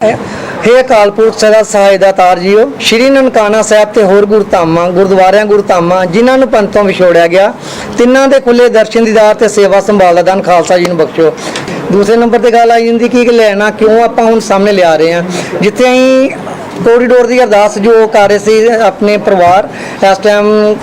ਹੇ। ਅਕਾਲ ਪੁਰਖ ਸਦਾ ਸਹਾਇ ਦਾਤਾਰ ਜੀਓ, ਸ਼੍ਰੀ ਨਨਕਾਣਾ ਸਾਹਿਬ ਤੇ ਹੋਰ ਗੁਰਧਾਮਾਂ ਗੁਰਦੁਆਰਿਆਂ ਗੁਰਧਾਮਾਂ ਜਿਨ੍ਹਾਂ ਨੂੰ ਪੰਥੋਂ ਵਿਛੋੜਿਆ ਗਿਆ, ਤਿੰਨਾਂ ਦੇ ਖੁੱਲੇ ਦਰਸ਼ਨ ਦੀਦਾਰ ਤੇ ਸੇਵਾ ਸੰਭਾਲ ਦਾ ਦਾਨ ਖਾਲਸਾ ਜੀ ਨੂੰ ਬਖਸ਼ੋ। ਦੂਸਰੇ ਨੰਬਰ ਤੇ ਗੱਲ ਆਈ ਜਾਂਦੀ ਕਿ ਲੈਣਾ, ਕਿਉਂ ਆਪਾਂ ਹੁਣ ਸਾਹਮਣੇ ਲਿਆ ਰਹੇ ਹਾਂ। ਜਿੱਥੇ ਅਸੀਂ ਕੋਰੀਡੋਰ ਦੀ ਅਰਦਾਸ ਜੋ ਕਰ ਰਹੇ ਸੀ, ਆਪਣੇ ਪਰਿਵਾਰ, ਇਸ ਟਾਈਮ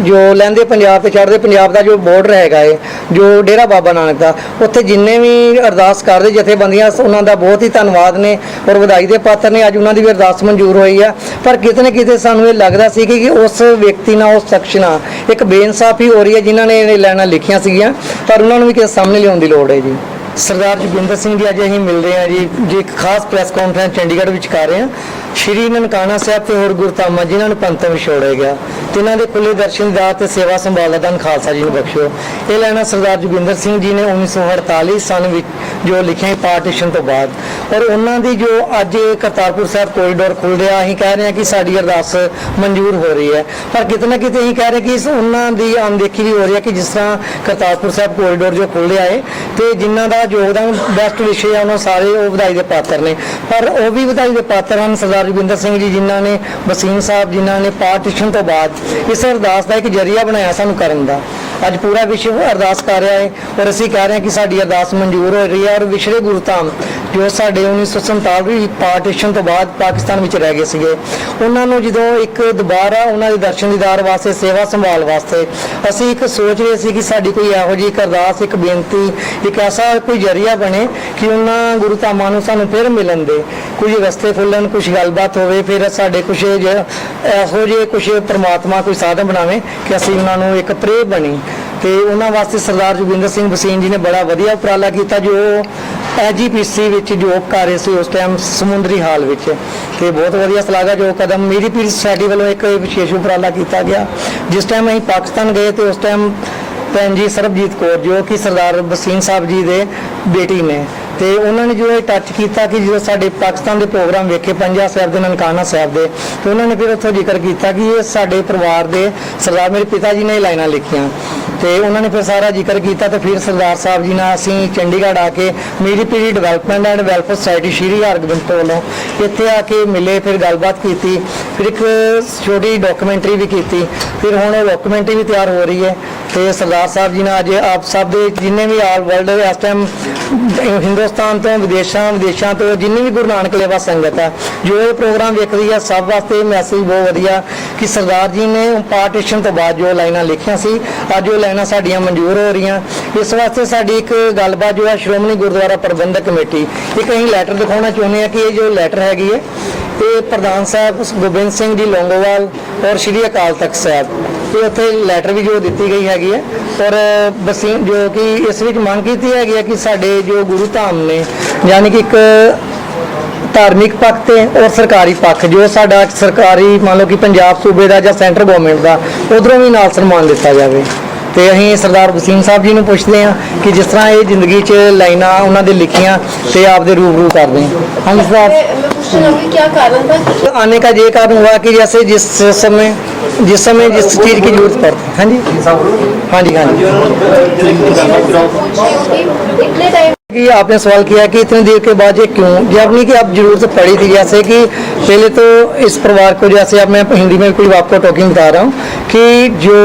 ਜੋ ਲੈਂਦੇ ਪੰਜਾਬ ਤੇ ਚੜ੍ਹਦੇ ਪੰਜਾਬ ਦਾ ਜੋ ਬਾਰਡਰ ਹੈਗਾ ਏ, ਜੋ ਡੇਰਾ ਬਾਬਾ ਨਾਨਕ ਦਾ, ਉੱਥੇ ਜਿੰਨੇ ਵੀ ਅਰਦਾਸ ਕਰਦੇ ਜਥੇਬੰਦੀਆਂ, ਉਹਨਾਂ ਦਾ ਬਹੁਤ ਹੀ ਧੰਨਵਾਦ ਨੇ ਔਰ ਵਧਾਈ ਦੇ ਪਾਤਰ ਨੇ, ਅੱਜ ਉਹਨਾਂ ਦੀ ਵੀ ਅਰਦਾਸ ਮਨਜ਼ੂਰ ਹੋਈ ਆ। ਪਰ ਕਿਤੇ ਨਾ ਕਿਤੇ ਸਾਨੂੰ ਇਹ ਲੱਗਦਾ ਸੀ ਕਿ ਉਸ ਵਿਅਕਤੀ ਨਾਲ, ਉਸ ਸ਼ਖਸ ਨਾਲ ਇੱਕ ਬੇਇਨਸਾਫੀ ਹੋ ਰਹੀ ਹੈ, ਜਿਨ੍ਹਾਂ ਨੇ ਇਹ ਲਾਈਨਾਂ ਲਿਖੀਆਂ ਸੀਗੀਆਂ, ਪਰ ਉਹਨਾਂ ਨੂੰ ਵੀ ਕਿਸੇ ਸਾਹਮਣੇ ਲਿਆਉਣ ਦੀ ਲੋੜ ਹੈ ਜੀ। ਸਰਦਾਰ ਜੋਗਿੰਦਰ ਸਿੰਘ ਜੀ, ਅੱਜ ਅਸੀਂ ਮਿਲ ਰਹੇ ਹਾਂ ਜੀ ਜੀ ਇੱਕ ਖਾਸ ਪ੍ਰੈਸ ਕਾਨਫਰੰਸ ਚੰਡੀਗੜ੍ਹ ਵਿੱਚ ਕਰ ਰਹੇ ਹਾਂ। ਸ਼੍ਰੀ ਨਨਕਾਣਾ ਸਾਹਿਬ ਤੇ ਹੋਰ ਗੁਰਧਾਮਾਂ, ਜਿਨ੍ਹਾਂ ਨੂੰ ਪੰਥੋਂ ਵਿਛੋੜਿਆ ਗਿਆ ਤਿੰਨਾਂ ਦੇ ਖੁੱਲੇ ਦਰਸ਼ਨ ਦਾ ਤੇ ਸੇਵਾ ਸੰਭਾਲ ਦਾ ਖਾਲਸਾ ਜੀ ਨੂੰ ਬਖਸ਼ੋ ਇਹ ਲੈਣਾ ਸਰਦਾਰ ਜੋਗਿੰਦਰ ਸਿੰਘ ਜੀ ਨੇ 1948 ਸਨ ਵਿੱਚ, ਜੋ ਲਿਖਿਆ ਪਾਰਟੀਸ਼ਨ ਤੋਂ ਬਾਅਦ। ਔਰ ਉਹਨਾਂ ਦੀ ਜੋ ਅੱਜ ਕਰਤਾਰਪੁਰ ਸਾਹਿਬ ਕੋਰੀਡੋਰ ਖੁੱਲ ਰਿਹਾ, ਅਸੀਂ ਕਹਿ ਰਹੇ ਹਾਂ ਕਿ ਸਾਡੀ ਅਰਦਾਸ ਮਨਜ਼ੂਰ ਹੋ ਰਹੀ ਹੈ। ਪਰ ਕਿਤੇ ਨਾ ਕਿਤੇ ਅਸੀਂ ਕਹਿ ਰਹੇ ਕਿ ਇਸ ਉਹਨਾਂ ਦੀ ਅਣਦੇਖੀ ਵੀ ਹੋ ਰਹੀ ਹੈ ਕਿ ਜਿਸ ਤਰ੍ਹਾਂ ਕਰਤਾਰਪੁਰ ਸਾਹਿਬ ਕੋਰੀਡੋਰ ਜੋ ਖੁੱਲ ਰਿਹਾ ਹੈ, ਤੇ ਜਿਨ੍ਹਾਂ ਦਾ ਯੋਗਦਾਨ ਬੈਸਟ ਵਿਸ਼ੇ ਆ ਉਹਨਾਂ ਸਾਰੇ, ਉਹ ਵਧਾਈ ਦੇ ਪਾਤਰ ਨੇ। ਪਰ ਉਹ ਵੀ ਵਧਾਈ ਦੇ ਪਾਤਰ ਹਨ ਸਰਦਾਰ ਜੋਗਿੰਦਰ ਸਿੰਘ ਜੀ, ਜਿਨ੍ਹਾਂ ਨੇ, ਵਸੀਮ ਸਾਹਿਬ ਜਿਨ੍ਹਾਂ ਨੇ ਪਾਰਟੀਸ਼ਨ ਤੋਂ ਬਾਅਦ ਇਸ ਅਰਦਾਸ ਦਾ ਇੱਕ ਜਰੀਆ ਬਣਾਇਆ ਸਾਨੂੰ ਕਰਨ ਦਾ। ਅੱਜ ਪੂਰਾ ਵਿਸ਼ਵ ਅਰਦਾਸ ਕਰ ਰਿਹਾ ਹੈ ਔਰ ਅਸੀਂ ਕਹਿ ਰਹੇ ਹਾਂ ਕਿ ਸਾਡੀ ਅਰਦਾਸ ਮਨਜ਼ੂਰ ਹੋ ਰਹੀ ਹੈ ਔਰ ਵਿਛੜੇ ਗੁਰੂ ਧਾਮ ਜੋ ਸਾਡੇ 1947 ਪਾਰਟੀਸ਼ਨ ਤੋਂ ਬਾਅਦ ਪਾਕਿਸਤਾਨ ਵਿੱਚ ਰਹਿ ਗਏ ਸੀਗੇ, ਉਹਨਾਂ ਨੂੰ ਜਦੋਂ ਇੱਕ ਦੁਬਾਰਾ ਉਹਨਾਂ ਦੇ ਦਰਸ਼ਨ ਦੀਦਾਰ ਵਾਸਤੇ, ਸੇਵਾ ਸੰਭਾਲ ਵਾਸਤੇ ਅਸੀਂ ਇੱਕ ਸੋਚ ਰਹੇ ਸੀ ਕਿ ਸਾਡੀ ਕੋਈ ਇਹੋ ਜਿਹੀ ਇੱਕ ਅਰਦਾਸ, ਇੱਕ ਬੇਨਤੀ, ਇੱਕ ਐਸਾ ਕੋਈ ਜਰੀਆ ਬਣੇ ਕਿ ਉਹਨਾਂ ਗੁਰੂ ਧਾਮਾਂ ਨੂੰ ਸਾਨੂੰ ਫਿਰ ਮਿਲਣ ਦੇ। ਕੁਝ ਰਸਤੇ ਖੁੱਲਣ ਕੁਝ ਗੱਲਬਾਤ ਹੋਵੇ, ਫਿਰ ਸਾਡੇ ਕੁਝ ਇਹੋ ਜਿਹੇ ਕੁਝ ਪਰਮਾਤਮਾ ਕੋਈ ਸਾਧਨ ਬਣਾਵੇ ਕਿ ਅਸੀਂ ਉਹਨਾਂ ਨੂੰ ਇੱਕ ਪ੍ਰੇ ਬਣੀ। ਤੇ ਉਹਨਾਂ ਵਾਸਤੇ ਸਰਦਾਰ ਜੋਗਿੰਦਰ ਸਿੰਘ ਬਸੀਨ ਜੀ ਨੇ ਬੜਾ ਵਧੀਆ ਉਪਰਾਲਾ ਕੀਤਾ ਜੋ ਐਜੀਪੀਸੀ ਵਿੱਚ ਜੋਬ ਕਰ ਰਹੇ ਸੀ ਉਸ ਟਾਈਮ ਸਮੁੰਦਰੀ ਹਾਲ ਵਿੱਚ। ਤੇ ਬਹੁਤ ਵਧੀਆ ਸਲਾਗਾ ਜੋ ਕਦਮ ਮੇਰੀ ਪੀਰ ਸੋਸਾਇਟੀ ਵੱਲੋਂ ਇੱਕ ਵਿਸ਼ੇਸ਼ ਉਪਰਾਲਾ ਕੀਤਾ ਗਿਆ। ਜਿਸ ਟਾਈਮ ਅਸੀਂ ਪਾਕਿਸਤਾਨ ਗਏ ਤੇ ਉਸ ਟਾਈਮ ਭੈਣ ਜੀ ਸਰਬਜੀਤ ਕੌਰ ਜੋ ਕਿ ਸਰਦਾਰ ਬਸੀਨ ਸਾਹਿਬ ਜੀ ਦੇ ਬੇਟੀ ਨੇ। ਤੇ ਉਹਨਾਂ ਨੇ ਜੋ ਇਹ ਟੱਚ ਕੀਤਾ ਕਿ ਜਦੋਂ ਸਾਡੇ ਪਾਕਿਸਤਾਨ ਦੇ ਪ੍ਰੋਗਰਾਮ ਵੇਖੇ, ਪੰਜਾ ਸਾਹਿਬ ਦੇ, ਨਨਕਾਣਾ ਸਾਹਿਬ ਦੇ, ਤੇ ਉਹਨਾਂ ਨੇ ਫਿਰ ਉੱਥੋਂ ਜ਼ਿਕਰ ਕੀਤਾ ਕਿ ਇਹ ਸਾਡੇ ਪਰਿਵਾਰ ਦੇ ਸਰਦਾਰ, ਮੇਰੇ ਪਿਤਾ ਜੀ ਨੇ ਇਹ ਲਾਈਨਾਂ ਲਿਖੀਆਂ। ਤੇ ਉਹਨਾਂ ਨੇ ਫਿਰ ਸਾਰਾ ਜ਼ਿਕਰ ਕੀਤਾ ਤੇ ਫਿਰ ਸਰਦਾਰ ਸਾਹਿਬ ਜੀ ਨਾਲ ਅਸੀਂ ਚੰਡੀਗੜ੍ਹ ਆ ਕੇ ਮੇਰੀ ਪੀੜੀ development and welfare society Shri Hargobind ਤੋਂ ਵੱਲੋਂ ਇੱਥੇ ਆ ਕੇ ਮਿਲੇ, ਫਿਰ ਗੱਲਬਾਤ ਕੀਤੀ, ਫਿਰ ਇੱਕ ਛੋਟੀ ਡਾਕੂਮੈਂਟਰੀ ਵੀ ਕੀਤੀ, ਫਿਰ ਹੁਣ ਇਹ ਡਾਕੂਮੈਂਟਰੀ ਵੀ ਤਿਆਰ ਹੋ ਰਹੀ ਹੈ ਤੇ ਸਰਦਾਰ ਸਾਹਿਬ ਜੀ ਨਾਲ ਅੱਜ ਆਪ ਸਭ ਦੇ ਜਿੰਨੇ ਵੀ ਆਲ ਵਰਲਡ ਇਸ ਟਾਈਮ ਹਿੰਦੁਸਤਾਨ ਤੋਂ, ਵਿਦੇਸ਼ਾਂ ਵਿਦੇਸ਼ਾਂ ਤੋਂ ਜਿੰਨੀ ਵੀ ਗੁਰੂ ਨਾਨਕ ਲੇਵਾ ਸੰਗਤ ਹੈ ਜੋ ਇਹ ਪ੍ਰੋਗਰਾਮ ਵੇਖਦੀ ਹੈ ਸਭ ਵਾਸਤੇ ਮੈਸੇਜ ਬਹੁਤ ਵਧੀਆ ਕਿ ਸਰਦਾਰ ਜੀ ਨੇ ਪਾਰਟੀਸ਼ਨ ਤੋਂ ਬਾਅਦ ਜੋ ਲਾਈਨਾਂ ਲਿਖੀਆਂ ਸੀ, ਅੱਜ ਉਹ ਲਾਈਨਾਂ ਸਾਡੀਆਂ ਮਨਜ਼ੂਰ ਹੋ ਰਹੀਆਂ। ਇਸ ਵਾਸਤੇ ਸਾਡੀ ਇੱਕ ਗੱਲਬਾਤ ਜੋ ਹੈ, ਸ਼੍ਰੋਮਣੀ ਗੁਰਦੁਆਰਾ ਪ੍ਰਬੰਧਕ ਕਮੇਟੀ। ਇੱਕ ਅਸੀਂ ਲੈਟਰ ਦਿਖਾਉਣਾ ਚਾਹੁੰਦੇ ਹਾਂ ਕਿ ਇਹ ਜੋ ਲੈਟਰ ਹੈਗੀ ਹੈ, ਇਹ ਪ੍ਰਧਾਨ ਸਾਹਿਬ ਗੋਬਿੰਦ ਸਿੰਘ ਜੀ ਲੌਂਗੋਵਾਲ ਔਰ ਸ਼੍ਰੀ ਅਕਾਲ ਤਖਤ ਸਾਹਿਬ। ਇਹ ਉੱਥੇ ਲੈਟਰ ਵੀ ਜੋ ਦਿੱਤੀ ਗਈ ਹੈਗੀ ਹੈ। ਔਰ ਬਸੀ ਜੋ ਕਿ ਇਸ ਵਿੱਚ ਮੰਗ ਕੀਤੀ ਹੈਗੀ ਹੈ ਕਿ ਸਾਡੇ ਜੋ ਗੁਰੂ ਧਾਮ ਨੇ, ਯਾਨੀ ਕਿ ਇੱਕ ਧਾਰਮਿਕ ਪੱਖ ਤੇ ਔਰ ਸਰਕਾਰੀ ਪੱਖ, ਜੋ ਸਾਡਾ ਸਰਕਾਰੀ ਮੰਨ ਲਓ ਕਿ ਪੰਜਾਬ ਸੂਬੇ ਦਾ ਜਾਂ ਸੈਂਟਰ ਗਵਰਨਮੈਂਟ ਦਾ, ਉਧਰੋਂ ਵੀ ਨਾਲ ਸਨਮਾਨ ਦਿੱਤਾ ਜਾਵੇ। ਤੇ ਅਸੀਂ ਸਰਦਾਰ ਵਸੀਮ ਸਾਹਿਬ ਜੀ ਨੂੰ ਪੁੱਛਦੇ ਹਾਂ ਕਿ ਜਿਸ ਤਰ੍ਹਾਂ ਇਹ ਜ਼ਿੰਦਗੀ 'ਚ ਲਾਈਨਾਂ ਉਹਨਾਂ ਦੇ ਲਿਖੀਆਂ ਤੇ ਆਪਦੇ ਰੂਬਰੂ ਕਰਦੇ ਹਾਂ ਹਾਂਜੀ ਸਾਹਿਬ मैं पूछना चाहूंगी क्या कारण था आने का ये कारण हुआ कि जैसे जिस समय जिस समय जिस चीज़ की जरूरत पड़ती हाँ जी हाँ जी हाँ जी इतने टाइम कि आपने सवाल किया कि इतनी देर के बाद ये क्यों जब नहीं कि अब जरूरत पड़ी थी जैसे कि पहले तो इस परिवार को जैसे अब मैं हिंदी में कोई आपको टॉकिंग बता रहा हूँ कि जो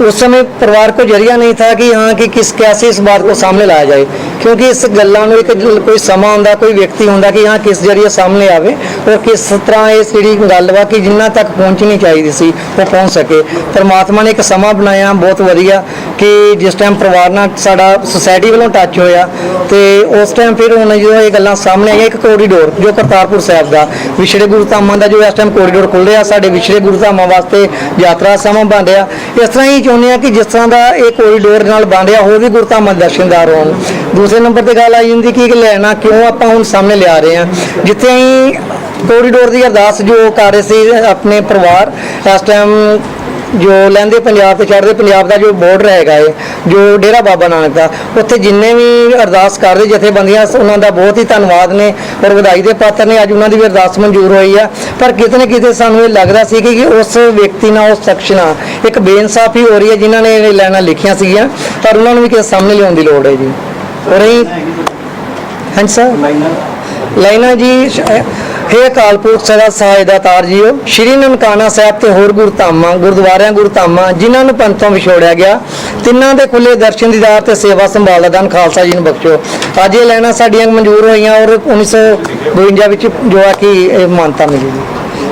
उस समय परिवार को जरिया नहीं था कि हाँ कि किस कैसे इस बात को सामने लाया जाए ਕਿਉਂਕਿ ਇਸ ਗੱਲਾਂ ਨੂੰ ਇੱਕ ਜ- ਕੋਈ ਸਮਾਂ ਹੁੰਦਾ ਕੋਈ ਵਿਅਕਤੀ ਹੁੰਦਾ ਕਿ ਹਾਂ ਕਿਸ ਜਰੀਏ ਸਾਹਮਣੇ ਆਵੇ ਔਰ ਕਿਸ ਤਰ੍ਹਾਂ ਇਹ ਜਿਹੜੀ ਗੱਲ ਵਾ ਕਿ ਜਿੰਨਾ ਤੱਕ ਪਹੁੰਚਣੀ ਚਾਹੀਦੀ ਸੀ ਉਹ ਪਹੁੰਚ ਸਕੇ ਪਰਮਾਤਮਾ ਨੇ ਇੱਕ ਸਮਾਂ ਬਣਾਇਆ ਬਹੁਤ ਵਧੀਆ ਕਿ ਜਿਸ ਟਾਈਮ ਪਰਿਵਾਰ ਨਾਲ ਸਾਡਾ ਸੁਸਾਇਟੀ ਵੱਲੋਂ ਟੱਚ ਹੋਇਆ ਤੇ ਉਸ ਟਾਈਮ ਫਿਰ ਹੁਣ ਜਦੋਂ ਇਹ ਗੱਲਾਂ ਸਾਹਮਣੇ ਆਈਆਂ, ਇੱਕ ਕੋਰੀਡੋਰ ਜੋ ਕਰਤਾਰਪੁਰ ਸਾਹਿਬ ਦਾ, ਵਿਛੜੇ ਗੁਰੂ ਧਾਮਾਂ ਦਾ ਜੋ ਇਸ ਟਾਈਮ ਕੋਰੀਡੋਰ ਖੁੱਲ ਰਿਹਾ, ਸਾਡੇ ਵਿਛੜੇ ਗੁਰੂ ਧਾਮਾਂ ਵਾਸਤੇ ਯਾਤਰਾ ਸਮਾਂ ਬਣ ਰਿਹਾ। ਇਸ ਤਰ੍ਹਾਂ ਹੀ ਚਾਹੁੰਦੇ ਆ ਕਿ ਜਿਸ ਤਰ੍ਹਾਂ ਦਾ ਇਹ ਕੋਰੀਡੋਰ ਨਾਲ ਬਣ ਰਿਹਾ ਹੋਰ ਵੀ ਗੁਰੂ ਧਾਮਾਂ ਦੇ ਦਰਸ਼ਨਦਾਰ ਹੋਣ ਦੂਸਰੇ ਨੰਬਰ ਤੇ ਗੱਲ ਆਈ ਜਾਂਦੀ ਕਿ ਲੈਣਾ ਕਿਉਂ ਆਪਾਂ ਹੁਣ ਸਾਹਮਣੇ ਲਿਆ ਰਹੇ ਹਾਂ। ਜਿੱਥੇ ਅਸੀਂ ਕੋਰੀਡੋਰ ਦੀ ਅਰਦਾਸ ਜੋ ਕਰ ਰਹੇ ਸੀ ਆਪਣੇ ਪਰਿਵਾਰ, ਇਸ ਟਾਈਮ ਜੋ ਲਹਿੰਦੇ ਪੰਜਾਬ ਤੇ ਚੜ੍ਹਦੇ ਪੰਜਾਬ ਦਾ ਜੋ ਬਾਰਡਰ ਹੈਗਾ ਏ ਜੋ ਡੇਰਾ ਬਾਬਾ ਨਾਨਕ ਦਾ ਉੱਥੇ ਜਿੰਨੇ ਵੀ ਅਰਦਾਸ ਕਰਦੇ ਜਥੇਬੰਦੀਆਂ ਉਹਨਾਂ ਦਾ ਬਹੁਤ ਹੀ ਧੰਨਵਾਦ ਨੇ ਔਰ ਵਧਾਈ ਦੇ ਪਾਤਰ ਨੇ। ਅੱਜ ਉਹਨਾਂ ਦੀ ਵੀ ਅਰਦਾਸ ਮਨਜ਼ੂਰ ਹੋਈ ਆ। ਪਰ ਕਿਤੇ ਨਾ ਕਿਤੇ ਸਾਨੂੰ ਇਹ ਲੱਗਦਾ ਸੀ ਕਿ ਉਸ ਵਿਅਕਤੀ ਨਾਲ ਉਸ ਸ਼ਖਸ ਨਾਲ ਇੱਕ ਬੇਇਨਸਾਫੀ ਹੋ ਰਹੀ ਹੈ ਜਿਨ੍ਹਾਂ ਨੇ ਇਹ ਲਾਈਨਾਂ ਲਿਖੀਆਂ ਸੀਗੀਆਂ ਪਰ ਉਹਨਾਂ ਨੂੰ ਵੀ ਕਿਸੇ ਸਾਹਮਣੇ ਲਿਆਉਣ ਦੀ ਲੋੜ ਹੈ ਜੀ। ਔਰ ਅਸੀਂ ਹਾਂਜੀ ਸਰ ਲਾਈਨਾਂ ਜੀ ਹੇ ਅਕਾਲ ਪੁਰਖ ਸਦਾ ਸਹਾਇ ਦਾ ਤਾਰ ਜੀਓ। ਸ਼੍ਰੀ ਨਨਕਾਣਾ ਸਾਹਿਬ ਤੇ ਹੋਰ ਗੁਰਧਾਮਾਂ ਗੁਰਦੁਆਰਿਆਂ ਗੁਰਧਾਮਾਂ ਜਿਨ੍ਹਾਂ ਨੂੰ ਪੰਥੋਂ ਵਿਛੋੜਿਆ ਗਿਆ ਤਿੰਨਾਂ ਦੇ ਖੁੱਲੇ ਦਰਸ਼ਨ ਦੀਦਾਰ ਤੇ ਸੇਵਾ ਸੰਭਾਲ ਦਾ ਦਾਨ ਖਾਲਸਾ ਜੀ ਨੂੰ ਬਖਸ਼ੋ। ਅੱਜ ਇਹ ਲਾਈਨਾਂ ਸਾਡੀਆਂ ਮਨਜ਼ੂਰ ਹੋਈਆਂ ਔਰ 1952 ਵਿੱਚ ਜੋ ਹੈ ਕਿ ਇਹ ਮਾਨਤਾ ਮਿਲੀ। ਜੀ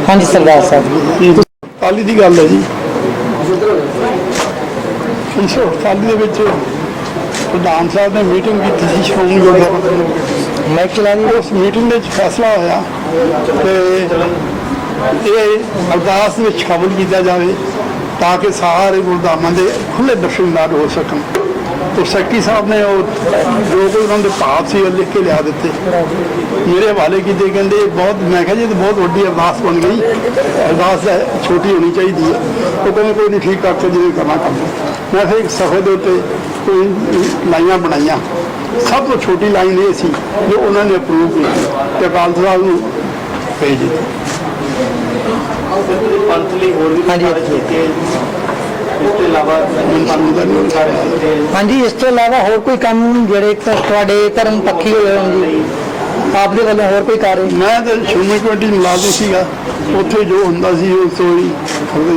ਹਾਂਜੀ ਸਰਦਾਰ ਸਾਹਿਬ। ਜੀ ਕਾਲੀ ਦੀ ਗੱਲ ਹੈ ਜੀ। 1948 ਦੇ ਵਿੱਚ ਪ੍ਰਧਾਨ ਸਾਹਿਬ ਨੇ ਮੀਟਿੰਗ ਕੀਤੀ ਸੀ ਸ਼੍ਰੋਮਣੀ ਗੁਰਦੁਆਰਾ। ਮੈਂ ਚਲਾ ਦੀ ਉਸ ਮੀਟਿੰਗ ਦੇ ਵਿੱਚ ਫੈਸਲਾ ਹੋਇਆ। ਕਿ ਇਹ ਅਰਦਾਸ ਵਿੱਚ ਸ਼ਾਮਲ ਕੀਤਾ ਜਾਵੇ ਤਾਂ ਕਿ ਸਾਰੇ ਗੁਰਧਾਮਾਂ ਦੇ ਖੁੱਲੇ ਦਰਸ਼ਨਦਾਰ ਹੋ ਸਕਣ। ਤੇ ਸੈਕਟਰੀ ਸਾਹਿਬ ਨੇ ਉਹ ਜੋ ਕੋਈ ਉਹਨਾਂ ਦੇ ਭਾਵ ਸੀ ਉਹ ਲਿਖ ਕੇ ਲਿਆ ਦਿੱਤੇ। ਮੇਰੇ ਹਵਾਲੇ ਕੀਤੇ ਕਹਿੰਦੇ ਇਹ ਬਹੁਤ ਮੈਂ ਕਿਹਾ ਜੀ ਇਹ ਬਹੁਤ ਵੱਡੀ ਅਰਦਾਸ ਬਣ ਗਈ। ਅਰਦਾਸ ਛੋਟੀ ਹੋਣੀ ਚਾਹੀਦੀ ਹੈ। ਉਹ ਕਹਿੰਦੇ, ਕੋਈ ਨਹੀਂ, ਠੀਕ ਕਰਕੇ ਜਿਵੇਂ ਕਰਨਾ ਕੰਮ। ਮੈਂ ਫਿਰ ਇੱਕ ਸਫੇ ਦੇ ਉੱਤੇ ਕੋਈ ਲਾਈਨਾਂ ਬਣਾਈਆਂ। ਸਭ ਤੋਂ ਛੋਟੀ ਲਾਈਨ ਇਹ ਸੀ ਜੋ ਉਹਨਾਂ ਨੇ ਅਪਰੂਵ ਕੀਤੀ। ਤੇ ਅਕਾਲ ਸਾਹਿਬ ਨੂੰ ਭੇਜ ਦਿੱਤੀ ਪੰਥ ਲਈ ਹੋਰ ਵੀ ਹਾਂਜੀ। ਇਸ ਤੋਂ ਇਲਾਵਾ ਹਾਂਜੀ ਇਸ ਤੋਂ ਹੋਰ ਕੋਈ ਕੰਮ ਜਿਹੜੇ ਤੁਹਾਡੇ ਧਰਮ ਪੱਖੀ ਹੋਏ ਹੋਣ ਜੀ? ਆਪ ਦੇ ਵੱਲੋਂ ਹੋਰ ਕੋਈ ਕਾਰਜ? ਮੈਂ ਤਾਂ ਸ਼੍ਰੋਮਣੀ ਕਮੇਟੀ ਨੂੰ ਮੁਲਾਜ਼ਮ ਸੀਗਾ। ਉੱਥੇ ਜੋ ਹੁੰਦਾ ਸੀ ਉਹ ਸੋਈ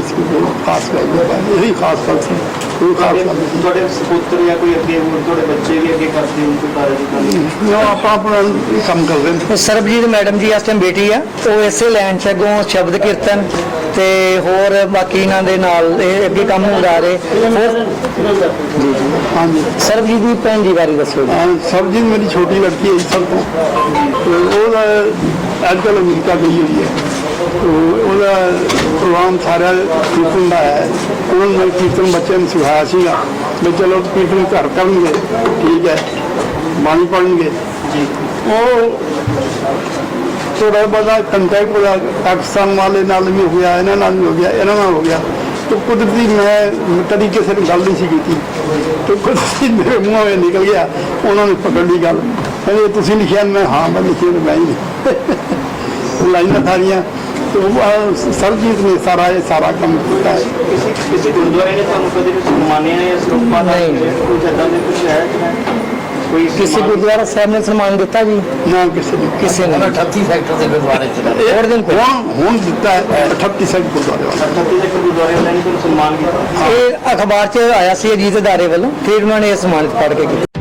ਸੀ ਕੋਈ ਖਾਸ ਗੱਲ ਇਹੀ ਖਾਸ ਗੱਲ ਸੀ ਕੋਈ ਖਾਸ ਗੱਲ ਨਹੀਂ। ਤੁਹਾਡੇ ਸੁਪੁੱਤਰ ਜਾਂ ਕੋਈ ਅੱਗੇ ਹੋਰ ਤੁਹਾਡੇ ਬੱਚੇ ਵੀ ਅੱਗੇ ਕਰਦੇ ਹੋਣ ਕੋਈ ਕਾਰਜ ਕਰਦੇ ਸੀ। ਉਹ ਆਪਾਂ ਆਪਣਾ ਕੰਮ ਕਰਦੇ ਨੇ ਸਰਬਜੀਤ ਮੈਡਮ ਜੀ ਇਸ ਟਾਈਮ ਬੇਟੀ ਆ। ਉਹ ਇਸੇ ਲਾਈਨ ਚ ਅੱਗੋਂ ਸ਼ਬਦ ਕੀਰਤਨ ਤੇ ਹੋਰ ਬਾਕੀ ਇਹਨਾਂ ਦੇ ਨਾਲ ਇਹ ਅੱਗੇ ਕੰਮ ਹੁੰਦਾ ਰਹੇ। ਹੋਰ? ਹਾਂਜੀ। ਸਰਬਜੀਤ ਦੀ ਭੈਣ ਜੀ ਬਾਰੇ ਦੱਸੋ ਜੀ। ਹਾਂ, ਸਰਬਜੀਤ ਮੇਰੀ ਛੋਟੀ ਲੜਕੀ ਹੈ ਜੀ ਸਭ ਤੋਂ। ਤੇ ਉਹਦਾ ਅੱਜ ਕੱਲ੍ਹ ਅਮਰੀਕਾ ਗਈ ਹੋਈ ਹੈ। ਉਹਦਾ ਪ੍ਰੋਗਰਾਮ ਸਾਰਾ ਕੀਰਤਨ ਦਾ ਹੈ। ਉਹਨਾਂ ਨੇ ਕੀਰਤਨ ਬੱਚਿਆਂ ਨੂੰ ਸਿਖਾਇਆ ਸੀਗਾ ਵੀ ਚਲੋ ਕੀਰਤਨ ਘਰ ਕਰਨਗੇ ਠੀਕ ਹੈ ਬਾਣੀ ਪੜਨਗੇ ਜੀ। ਉਹ ਥੋੜਾ ਬਹੁਤਾ ਕੰਟੈਕਟ ਉਹਦਾ ਪਾਕਿਸਤਾਨ ਵਾਲੇ ਨਾਲ ਵੀ ਹੋ ਗਿਆ ਇਹਨਾਂ ਨਾਲ ਵੀ ਹੋ ਗਿਆ ਇਹਨਾਂ ਨਾਲ ਹੋ ਗਿਆ। ਤੇ ਕੁਦਰਤੀ ਮੈਂ ਕਦੀ ਕਿਸੇ ਨੂੰ ਗੱਲ ਨਹੀਂ ਸੀ ਕੀਤੀ। ਤੇ ਕੁਦਰਤੀ ਮੇਰੇ ਮੂੰਹੋਂ ਇਹ ਨਿਕਲ ਗਿਆ ਉਹਨਾਂ ਨੇ ਪਕੜ ਲਈ ਗੱਲ। ਕਹਿੰਦੇ ਤੁਸੀਂ ਲਿਖਿਆ ਮੈਂ ਹਾਂ ਮੈਂ ਲਿਖਿਆ ਮੈਂ ਹੀ ਲਾਈਨਾਂ ਸਾਰੀਆਂ ਸਰਜੀਤ ਨੇ ਸਾਰਾ ਇਹ ਸਾਰਾ ਕੰਮ ਕੀਤਾ ਹੈ ਕਿਸੇ ਕਿਸੇ ਗੁਰਦੁਆਰੇ ਨੇ ਤੁਹਾਨੂੰ ਕਦੇ ਵੀ ਸਨਮਾਨਿਆ ਜਾਂ ਸਰੂਪਾ ਦਾ ਨਹੀਂ। ਕੋਈ ਇਦਾਂ ਦੇ ਕੁਝ ਹੈ ਕਿ ਨਹੀਂ? ਕੋਈ ਕਿਸੇ ਸਨਮਾਨ? ਗੁਰਦੁਆਰਾ ਸਾਹਿਬ ਨੇ ਸਨਮਾਨ ਦਿੱਤਾ ਜੀ ਨਾ ਕਿਸੇ ਨੇ ਕਿਸੇ ਨੇ 38 ਸੈਕਟਰ ਦੇ ਗੁਰਦੁਆਰੇ ਚ ਹੋਰ ਦਿਨ ਕੋਈ। ਹੁਣ ਹੁਣ ਦਿੱਤਾ ਹੈ 38 ਸੈਕਟਰ ਗੁਰਦੁਆਰੇ ਵਾਲਾ ਅਠੱਤੀ ਦੇ ਗੁਰਦੁਆਰੇ ਵਾਲਿਆਂ ਨੇ ਤੁਹਾਨੂੰ ਸਨਮਾਨ ਕੀਤਾ ਇਹ ਅਖਬਾਰ 'ਚ ਆਇਆ ਸੀ ਅਜੀਤ ਅਦਾਰੇ ਵੱਲੋਂ ਫਿਰ ਉਹਨਾਂ ਨੇ ਇਹ ਸਨਮਾਨਿਤ ਪੜ੍ਹ ਕੇ ਕੀਤਾ